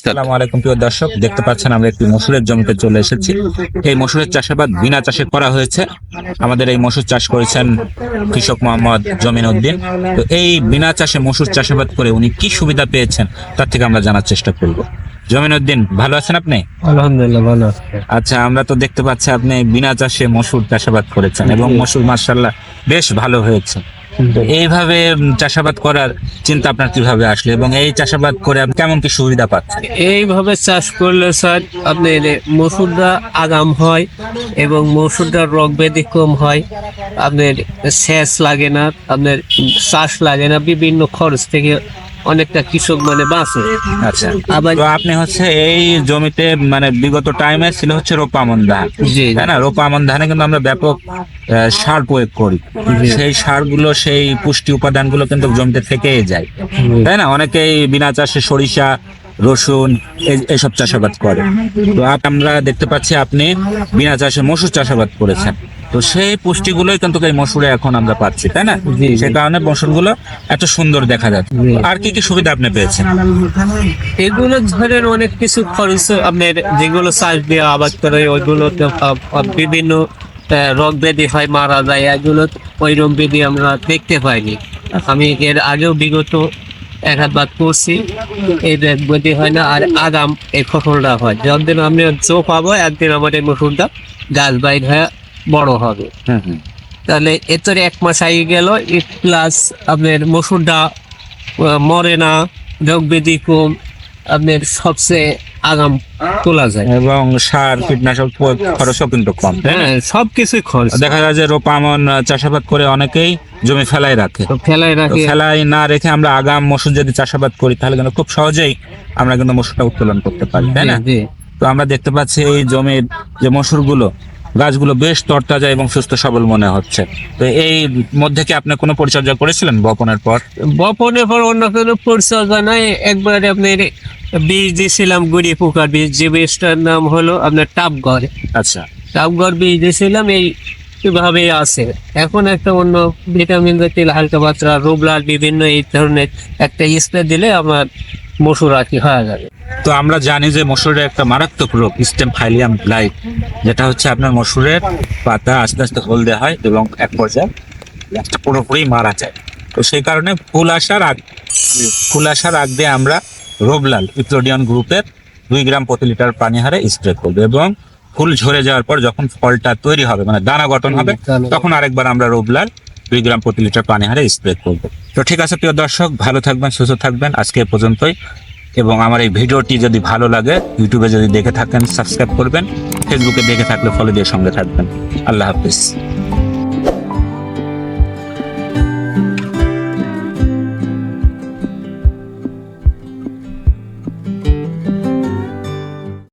আসসালামু আলাইকুম প্রিয় দর্শক দেখতে পাচ্ছেন আমরা একটি মসুরের জমিতে চলে এসেছি। এই মসুরের চাষাবাদ বিনা চাষে করা হয়েছে। আমাদের এই মসুর চাষ করেছেন কৃষক মোহাম্মদ জমিন উদ্দিন। তো এই বিনা চাষে মসুর চাষাবাদ করে উনি কি সুবিধা পেয়েছেন তার থেকে আমরা জানার চেষ্টা করব। জমিন উদ্দিন ভালো আছেন আপনি? আলহামদুলিল্লাহ ভালো আচ্ছা আমরা তো দেখতে পাচ্ছি আপনি বিনা চাষে মসুর চাষাবাদ করেছেন এবং মসুর মার্শাল্লাহ বেশ ভালো হয়েছে। এইভাবে চাষাবাদ করার চিন্তা আপনার কীভাবে আসলো এবং এই চাষাবাদ করে আপনি কেমন কি সুবিধা পাচ্ছেন? এইভাবে চাষ করলে স্যার আপনি মসুরটা আগাম হয় এবং মসুরটার রোগ ব্যাধি কম হয়। আপনার সেচ লাগে না আপনার চাষ লাগে না বিভিন্ন খরচ থেকে অনেকটা কৃষক মানে বাঁচে। আচ্ছা। আবার তো আপনি হচ্ছে এই জমিতে মানে বিগত টাইমে ছিল হচ্ছে রোপামন ধান। জি তাই না? রোপামন ধানে কিন্তু আমরা ব্যাপক সার প্রয়োগ করি। সেই সারগুলো সেই পুষ্টি উপাদানগুলো কিন্তু জমিতে থেকেই যায়। তাই না? অনেকেই বিনা চাষে সরিষা রসুন এই- এইসব চাষাবাদ করে। তো আমরা দেখতে পাচ্ছি আপনি বিনা চাষে মসুর চাষাবাদ করেছেন। তো সেই পুষ্টিগুলোই কিন্তু এই মসুরে এখন আমরা পাচ্ছি তাই না? জি, জি। সে কারণে মসুরগুলো এত সুন্দর দেখা যাচ্ছে আর কি কি সুবিধা আপনি পেয়েছেন? এগুলো ধরেন অনেক কিছু খরচ আপনার যেগুলো চাষ দিয়ে আবাদ করে ওইগুলো বিভিন্ন রোগ ব্যাধি হয় মারা যায় এগুলো ওই রোগ ব্যাধি আমরা দেখতে পাইনি। আমি এর আগেও বিগত এক হাত বাদ করছি এই রোগ ব্যাধি হয় না আর আগাম এই ফসলটা হয়। যতদিন আমি চো পাবো একদিন আমার এই মসুরটা গাছ বাইর হয়ে বড় হবে। তাহলে এতর এক মাস আগে গেল প্লাস আপনার মসুরটা মরে না রোগ ব্যাধি কম আপনার সবচেয়ে আগাম তোলা যায়। এবং সার কীটনাশক খরচও কিন্তু কম। হ্যাঁ সব কিছুই খরচ। দেখা যায় যে রোপামন আহ, চাষাবাদ করে অনেকেই জমি ফেলাই রাখে। তো ফেলাই রাখি। ফেলাই না রেখে আমরা আগাম মসুর যদি চাষাবাদ করি তাহলে কিন্তু খুব সহজেই আমরা কিন্তু মসুরটা উত্তোলন করতে পারি তাই না। তো আমরা দেখতে পাচ্ছি এই জমির যে মসুরগুলো গাছগুলো বেশ তরতাজা এবং সুস্থ সবল মনে হচ্ছে। তো এই মধ্যে কি আপনি কোনো পরিচর্যা করেছিলেন বপনের পর? বপনের পর অন্য কোনো পরিচর্যা নাই। একবারে আপনার বীজ দিয়েছিলাম গুড়ি পোকার বীজ যে বীজটার নাম হলো আপনার টাপগড়। আচ্ছা। টাপগড় বীজ দিয়েছিলাম এই ভাবে আছে। এখন একটা অন্য ভিটামিন জাতীয় হালকা পাত্রা রোবলার বিভিন্ন এই ধরনের একটা স্প্রে দিলে আমার মসুর আর কি হয়ে যাবে। তো আমরা জানি যে মসুরের একটা মারাত্মক রোগ স্টেম ফাইলিয়াম ব্লাইট যেটা হচ্ছে আপনার মসুরের পাতা আস্তে আস্তে হলদে হয় এবং এক পর্যায়ে গাছটা পুরোপুরি মারা যায়। তো সেই কারণে ফুল আসার আগ ফুল আসার আগ দিয়ে আমরা রোবলাল ইপ্লোডিয়ন গ্রুপের দুই গ্রাম প্রতি লিটার পানি হারে স্প্রে করব এবং ফুল ঝরে যাওয়ার পর যখন ফলটা তৈরি হবে মানে দানা গঠন হবে তখন আরেকবার আমরা রোবলাল দুই গ্রাম প্রতি লিটার পানি হারে স্প্রে করব। তো ঠিক আছে প্রিয় দর্শক ভালো থাকবেন সুস্থ থাকবেন। আজকে এ পর্যন্তই। এবং আমার এই ভিডিওটি যদি ভালো লাগে ইউটিউবে যদি দেখে থাকেন সাবস্ক্রাইব করবেন ফেসবুকে দেখে থাকলে ফলো দিয়ে সঙ্গে থাকবেন। আল্লাহ হাফিজ।